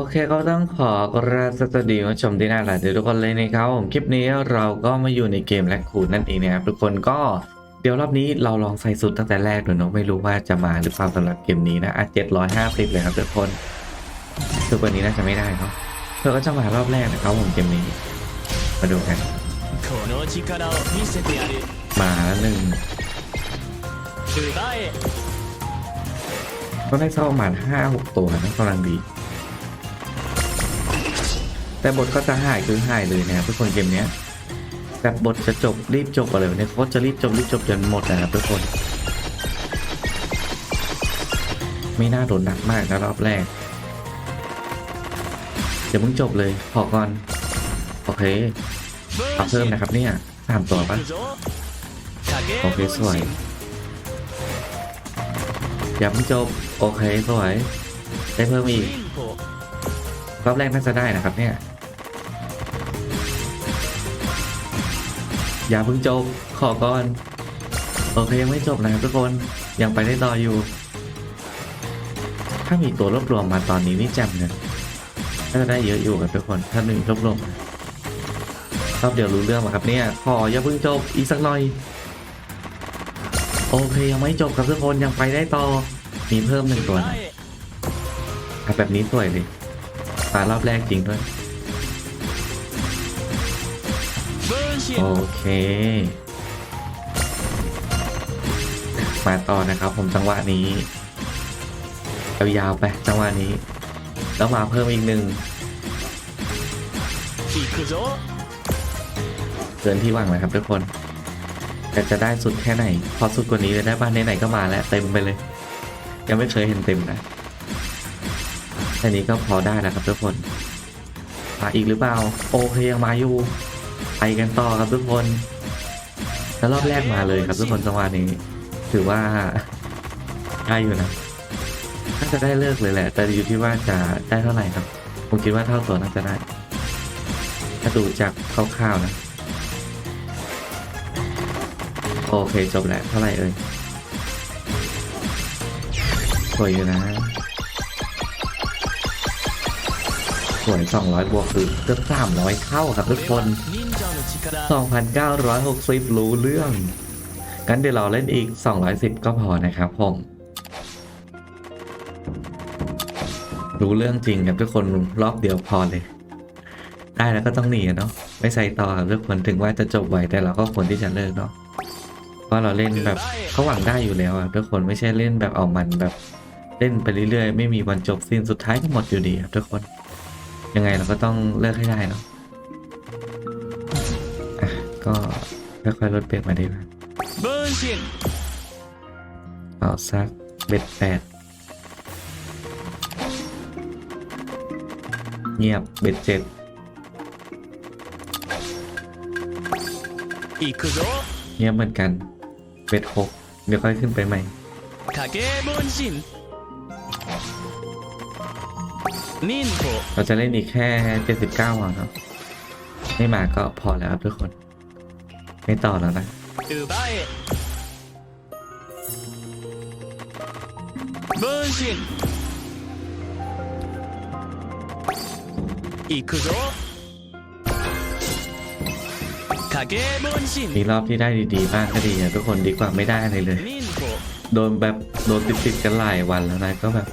อเคก็ต้องขอกราบสวัสดีมาชมที่น่ารักทุกคนเลยนะครับผมคลิปนี้เราก็มาอยู่ในเกมแลกคูดนั่นเองนะครับทุกคนก็เดี๋ยวรอบนี้เราลองใส่สุดตั้งแต่แรกดูเนาะไม่รู้ว่าจะมาหรือเปล่าสำหรับเกมนี้นะอะเจ็ดร้อยห้าสิบเลยครับทุกคนคือวันนี้น่าจะไม่ได้เนาะเธอก็จะมารอบแรกนะครับผมเกมนี้ มาดูกันมาแล้วหนึ่งก็ได้สักประมาณห้าหกตัวนะกำลังดี แต่บทก็จะหายคือหายเลยนะครับทุกคนเกมนี้แต่บทจะจบรีบจบอะไรเนี่ยเขาจะรีบจบรีบจบจนหมดนะครับทุกคน ไม่น่าโดนหนักมากนะรอบแรกเดี๋ยวมึงจบเลยพอก่อนโอเคเอาเพิ่มนะครับเนี่ยสามตัวปะโอเคสวยอย่าเพิ่งจบโอเคสวยได้เพิ่มอีกรอบแรกน่าจะได้นะครับเนี่ย อย่าเพิ่งจบขอก่อนโอเคยังไม่จบนะครับทุกคนยังไปได้ต่ออยู่ ถ้ามีตัวรวบรวมมาตอนนี้นี่แจ่มเลยน่าจะได้เยอะอยู่ครับทุกคนถ้าหนึ่งรวบรวมรอบเดียวรู้เรื่องครับเนี่ยขออย่าเพิ่งจบอีกสักหน่อยโอเคยังไม่จบครับทุกคนยังไปได้ต่อมีเพิ่มหนึ่งตัวนะแบบนี้สวยเลยมารอบแรกจริงด้วย โอเค มาต่อนะครับผมจังหวะนี้ยาวไปจังหวะนี้ แล้วมาเพิ่มอีกหนึ่งเกินที่หวังเลยครับทุกคน แต่จะได้สุดแค่ไหน พอสุดกว่านี้เลยได้บ้านไหนก็มาแล้วเต็มไปเลย ยังไม่เคยเห็นเต็มนะแค่นี้ก็พอได้นะครับทุกคนมาอีกหรือเปล่า โอเคยังมาอยู่ ไปกันต่อครับทุกคน แล้วรอบแรกมาเลยครับทุกคนจังหวะนี้ ถือว่าได้อยู่นะน่าจะได้เลิกเลยแหละ แต่อยู่ที่ว่าจะได้เท่าไหร่ครับ ผมคิดว่าเท่าตัวน่าจะได้ ถ้าดูจากคร่าวๆนะ โอเคจบแล้วเท่าไหร่เอ่ยสวยอยู่นะสวย200 บวกคือเกือบ300 เท่าครับทุกคน 2,960 รู้เรื่อง งั้นเดี๋ยวเราเล่นอีก 210 ก็พอนะครับผม รู้เรื่องจริงครับทุกคนรอบเดียวพอเลย ได้แล้วก็ต้องหนีเนาะ ไม่ใส่ต่อครับทุกคนถึงว่าจะจบไวแต่เราก็ควรที่จะเลิกเนาะ เพราะเราเล่นแบบเขาหวังได้อยู่แล้วอะทุกคนไม่ใช่เล่นแบบเอามันแบบเล่นไปเรื่อยๆ ไม่มีวันจบสิ้นสุดท้ายก็หมดอยู่ดีครับทุกคน ยังไงเราก็ต้องเลิกให้ได้เนาะ ก็ค่อยๆลดเบรกมาดีกว่าเอาสักเบ็ดแปดเงียบเบ็ดเจ็ดเงียบเหมือนกันเบ็ดหกเดี๋ยวค่อยขึ้นไปใหม่เราจะเล่นอีกแค่ 79หวังครับไม่มาก็พอแล้วครับทุกคน ไม่ต่อแล้วนะ 奪え分身行くぞ影分身 มีรอบที่ได้ดีๆบ้างก็ดีอะทุกคนดีกว่าไม่ได้อะไรเลย 忍法 โดนแบบโดนติดๆกันหลายวันแล้วนะก็แบบ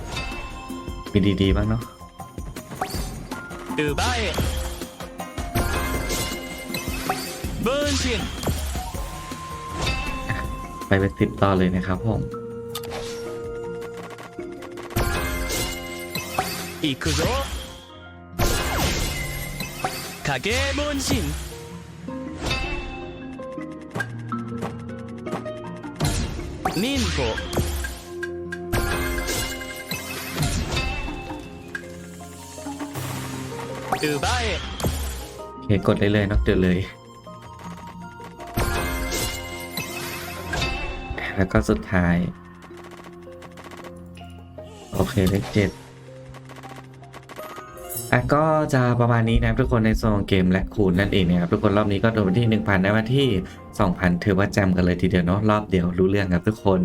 มีดีๆบ้างเนาะ 奪え分 身 ไปเป็นติดต่อเลยนะครับผม 行くぞ影分身忍法奪え โอเคกดได้เลยเนอกเดือเลย แล้วก็สุดท้าย โอเคเลขเจ็ดอะก็จะประมาณนี้นะทุกคนในโซนเกมและคูณนั่นเองนะครับทุกคนรอบนี้ก็โดนไปที่ 1,000ได้มาที่ 2,000 ถือว่าแจมกันเลยทีเดียวเนาะรอบเดียวรู้เรื่องครับทุกคน